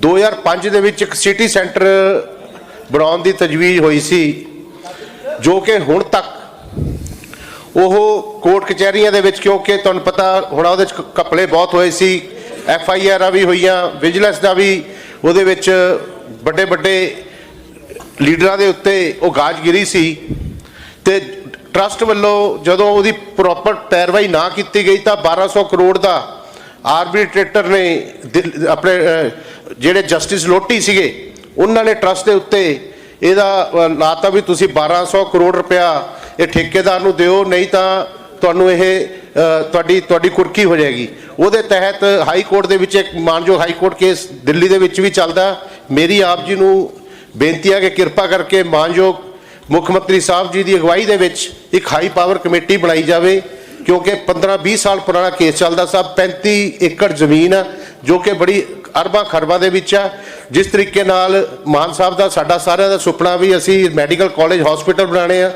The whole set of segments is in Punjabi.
2005 ਦੇ ਵਿੱਚ ਇੱਕ ਸਿਟੀ ਸੈਂਟਰ ਬਣਾਉਣ ਦੀ ਤਜਵੀਜ਼ ਹੋਈ ਸੀ, ਜੋ ਕਿ ਹੁਣ ਤੱਕ ਉਹ ਕੋਰਟ ਕਚਹਿਰੀਆਂ ਦੇ ਵਿੱਚ, ਕਿਉਂਕਿ ਤੁਹਾਨੂੰ ਪਤਾ ਹੁਣ ਉਹਦੇ ਚ ਕਪਲੇ ਬਹੁਤ ਹੋਏ ਸੀ, ਐਫ ਆਈ ਆਰ ਵੀ ਹੋਈਆਂ, ਵਿਜੀਲੈਂਸ ਦਾ ਵੀ, ਉਹਦੇ ਵਿੱਚ ਵੱਡੇ ਵੱਡੇ ਲੀਡਰਾਂ ਦੇ ਉੱਤੇ ਉਹ ਗਾਜਗਿਰੀ ਸੀ। ਤੇ ਟਰਸਟ ਵੱਲੋਂ ਜਦੋਂ ਉਹਦੀ ਪ੍ਰੋਪਰ ਪੈਰਵਾਈ ਨਾ ਕੀਤੀ ਗਈ ਤਾਂ 1200 ਕਰੋੜ ਦਾ ਆਰਬਿਟ੍ਰੇਟਰ ਨੇ ਆਪਣੇ ਜਿਹੜੇ ਜਸਟਿਸ ਲੋਟੀ ਸੀਗੇ, ਉਹਨਾਂ ਨੇ ਟਰਸਟ ਦੇ ਉੱਤੇ ਇਹਦਾ ਲਾਤਾ ਵੀ ਤੁਸੀਂ 1200 ਕਰੋੜ ਰੁਪਇਆ ਇਹ ਠੇਕੇਦਾਰ ਨੂੰ ਦਿਓ, ਨਹੀਂ ਤਾਂ ਤੁਹਾਨੂੰ ਇਹ ਤੁਹਾਡੀ ਤੁਹਾਡੀ ਕੁਰਕੀ ਹੋ ਜਾਏਗੀ। ਉਹਦੇ ਤਹਿਤ ਹਾਈ ਕੋਰਟ ਦੇ ਵਿੱਚ ਇੱਕ ਮਾਨਯੋਗ ਹਾਈ ਕੋਰਟ ਕੇਸ ਦਿੱਲੀ ਦੇ ਵਿੱਚ ਵੀ ਚੱਲਦਾ। ਮੇਰੀ ਆਪ ਜੀ ਨੂੰ ਬੇਨਤੀ ਹੈ ਕਿ ਕਿਰਪਾ ਕਰਕੇ ਮਾਨਯੋਗ ਮੁੱਖ ਮੰਤਰੀ ਸਾਹਿਬ ਜੀ ਦੀ ਅਗਵਾਈ ਦੇ ਵਿੱਚ ਇੱਕ ਹਾਈ ਪਾਵਰ ਕਮੇਟੀ ਬਣਾਈ ਜਾਵੇ, ਕਿਉਂਕਿ 15-20 ਸਾਲ ਪੁਰਾਣਾ ਕੇਸ ਚੱਲਦਾ। ਸਾਹਿਬ 35 ਏਕੜ ਜ਼ਮੀਨ ਆ, ਜੋ ਕਿ ਬੜੀ ਅਰਬਾਂ ਖਰਬਾਂ ਦੇ ਵਿੱਚ ਆ। ਜਿਸ ਤਰੀਕੇ ਨਾਲ ਮਾਨ ਸਾਹਿਬ ਦਾ ਸਾਡਾ ਸਾਰਿਆਂ ਦਾ ਸੁਪਨਾ ਵੀ ਅਸੀਂ ਮੈਡੀਕਲ ਕਾਲਜ ਹਸਪੀਟਲ ਬਣਾਣੇ ਆ।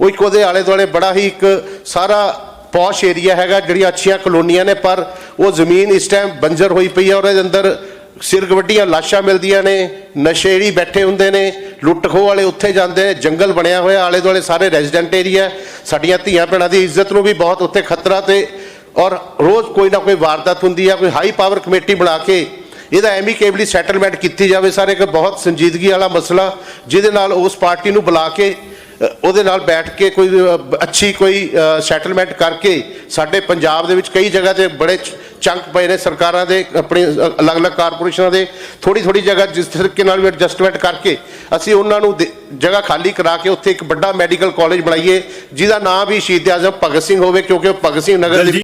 ਉਹ ਇੱਕ ਉਹਦੇ ਆਲੇ ਦੁਆਲੇ ਬੜਾ ਹੀ ਇੱਕ ਸਾਰਾ ਪੌਸ਼ ਏਰੀਆ ਹੈਗਾ, ਜਿਹੜੀਆਂ ਅੱਛੀਆਂ ਕਲੋਨੀਆਂ ਨੇ, ਪਰ ਉਹ ਜ਼ਮੀਨ ਇਸ ਟਾਈਮ ਬੰਜਰ ਹੋਈ ਪਈ ਹੈ ਉਹਦੇ ਅੰਦਰ ਸਿਰ ਵੱਡੀਆਂ ਲਾਸ਼ਾਂ ਮਿਲਦੀਆਂ ਨੇ ਨਸ਼ੇੜੀ ਬੈਠੇ ਹੁੰਦੇ ਨੇ ਲੁੱਟ ਖੋਹ ਵਾਲੇ ਉੱਥੇ ਜਾਂਦੇ ਨੇ ਜੰਗਲ ਬਣਿਆ ਹੋਇਆ, ਆਲੇ ਦੁਆਲੇ ਸਾਰੇ ਰੈਜ਼ੀਡੈਂਟ ਏਰੀਆ ਸਾਡੀਆਂ ਧੀਆਂ ਭੈਣਾਂ ਦੀ ਇੱਜ਼ਤ ਨੂੰ ਵੀ ਬਹੁਤ ਉੱਥੇ ਖਤਰਾ ਤੇ, ਔਰ ਰੋਜ਼ ਕੋਈ ਨਾ ਕੋਈ ਵਾਰਦਾਤ ਹੁੰਦੀ ਹੈ ਕੋਈ ਹਾਈ ਪਾਵਰ ਕਮੇਟੀ ਬਣਾ ਕੇ ਇਹਦਾ ਐਮੀਕੇਬਲੀ ਸੈਟਲਮੈਂਟ ਕੀਤੀ ਜਾਵੇ ਸਰ, ਇੱਕ ਬਹੁਤ ਸੰਜੀਦਗੀ ਵਾਲਾ ਮਸਲਾ, ਜਿਹਦੇ ਨਾਲ ਉਸ ਪਾਰਟੀ ਨੂੰ ਬੁਲਾ ਕੇ ਉਹਦੇ ਨਾਲ ਬੈਠ ਕੇ ਕੋਈ ਅੱਛੀ ਕੋਈ ਸੈਟਲਮੈਂਟ ਕਰਕੇ ਸਾਡੇ ਪੰਜਾਬ ਦੇ ਵਿੱਚ ਕਈ ਜਗ੍ਹਾ ਤੇ ਬੜੇ ਚੰਕ ਪਏ ਨੇ ਸਰਕਾਰਾਂ ਦੇ, ਆਪਣੇ ਅਲੱਗ-ਅਲੱਗ ਕਾਰਪੋਰੇਸ਼ਨਾਂ ਦੇ ਥੋੜੀ ਥੋੜੀ ਜਗ੍ਹਾ ਜਿਸ ਤਰੀਕੇ ਨਾਲ ਵੀ ਐਡਜਸਟਮੈਂਟ ਕਰਕੇ ਅਸੀਂ ਉਹਨਾਂ ਨੂੰ ਦੇ- ਜਗ੍ਹਾ ਖਾਲੀ ਕਰਾ ਕੇ ਉੱਥੇ ਇੱਕ ਵੱਡਾ ਮੈਡੀਕਲ ਕਾਲਜ ਬਣਾਈਏ, ਜਿਹਦਾ ਨਾਮ ਵੀ ਸ਼ਹੀਦ ਆਜ਼ਮ ਭਗਤ ਸਿੰਘ ਹੋਵੇ, ਕਿਉਂਕਿ ਉਹ ਭਗਤ ਸਿੰਘ ਨਗਰ